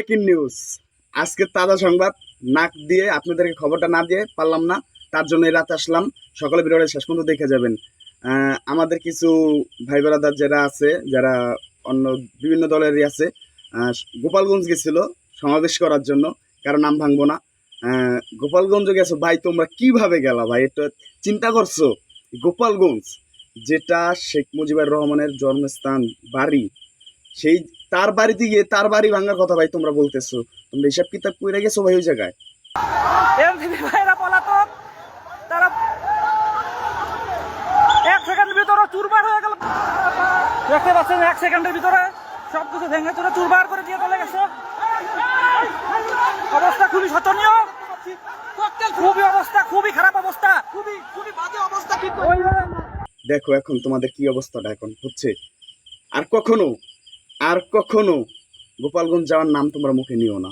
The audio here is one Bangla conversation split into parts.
Breaking news. আজকে তাজা সংবাদ, নাক দিয়ে আপনাদেরকে খবরটা না দিয়ে পারলাম না, তার জন্য এই রাতে আসলাম। সকালে ভিডিওটা শেষ পর্যন্ত দেখে যাবেন। আমাদের কিছু ভাই বেড়াদার যারা আছে, যারা অন্য বিভিন্ন দলেরই আছে গোপালগঞ্জ গেছিল সমাবেশ করার জন্য, কারও নাম ভাঙবো না। গোপালগঞ্জ গেছো, ভাই, তোমরা কীভাবে গেলা, ভাই? এটা চিন্তা করছ? গোপালগঞ্জ, যেটা শেখ মুজিবুর রহমানের জন্মস্থান, বাড়ি, সেই তার বাড়িতে গিয়ে তার বাড়ি ভাঙার কথা ভাই তোমরা বলতেছো। তোমরা হিসাব কিতাব করে গেছো ভাই ওই জায়গায়? এমসিপি ভাইরা পলাতক তারা এক সেকেন্ডের ভিতরে চুরবার হয়ে গেল। দেখতে পাচ্ছেন এক সেকেন্ডের ভিতরে সবকিছু ভেঙে চুরে চুরবার করে দিয়ে চলে গেছে। অবস্থা খুবই শোচনীয়। খুবই অবস্থা খুবই খারাপ অবস্থা। খুবই খুবই বাজে অবস্থা কিন্তু দেখো এখন তোমাদের কি অবস্থাটা এখন হচ্ছে। আর কখনো আর কখনো গোপালগঞ্জ যাওয়ার নাম তোমরা মুখে নিও না,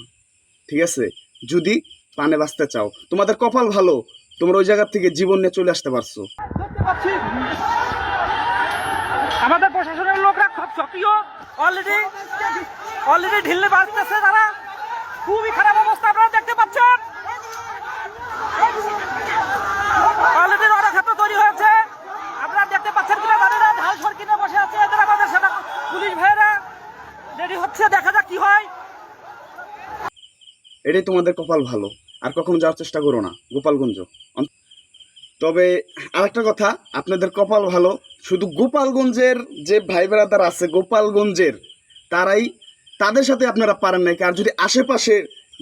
ঠিক আছে? যদি পানে বাঁচতে চাও, তোমাদের কপাল ভালো, তোমরা ওই জায়গার থেকে জীবন নিয়ে চলে আসতে পারছ। আমাদের প্রশাসনের লোকরা খুব সক্রিয়। অলরেডি অলরেডি ঢিলে বাজতেছে তারা। খুবই খারাপ অবস্থা আপনারা দেখতে পাচ্ছেন অলরেডি রণক্ষেত্র তৈরি হয়েছে আপনারা দেখতে পাচ্ছেন কিনা জানি না ঢাল সর কিনে বসে আছে এদের আমাদের সেটা পুলিশ ভাইয়েরা রেডি হচ্ছে দেখা যাক কি হয় এটাই তোমাদের কপাল ভালো। আর কখনো যাওয়ার চেষ্টা করো না, গোপালগঞ্জ। তবে আরেকটা কথা, আপনাদের কপাল ভালো, শুধু গোপালগঞ্জের যে ভাই বেড়াদার আছে, গোপালগঞ্জের, তারাই তাদের সাথে আপনারা পারেন নাকি আর যদি আশেপাশে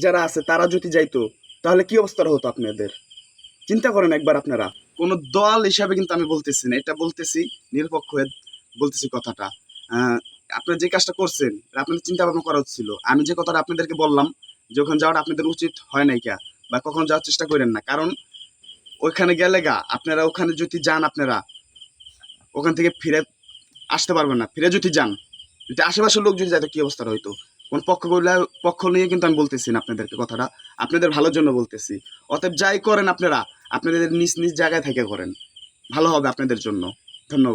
যারা আছে, তারা যদি যাইতো, তাহলে কি অবস্থাটা হতো আপনাদের? চিন্তা করেন একবার আপনারা। কোন দল হিসাবে কিন্তু আমি বলতেছি না, এটা বলতেছি, নিরপেক্ষ বলতেছি কথাটা। আপনারা যে কাজটা করছেন, আপনাদের চিন্তা ভাবনা করা হচ্ছিল আমি যে কথাটা আপনাদেরকে বললাম যখন যাওয়াটা আপনাদের উচিত হয় নাই কা বা কখন যাওয়ার চেষ্টা করেন না। কারণ ওইখানে গেলে গা, আপনারা ওখানে যদি যান আপনারা, ওখান থেকে ফিরে আসতে পারবেন না। ফিরে যদি যান, যদি আশেপাশের লোক যদি যাইতো, কী অবস্থাটা হইতো? কোন পক্ষ করলে পক্ষ নিয়ে কিন্তু আমি বলতেছি না আপনাদেরকে কথাটা। আপনাদের ভালোর জন্য বলতেছি। অতএব যাই করেন আপনারা, আপনাদের নিজ নিজ জায়গায় থেকে করেন। ভালো হবে আপনাদের জন্য। ধন্যবাদ।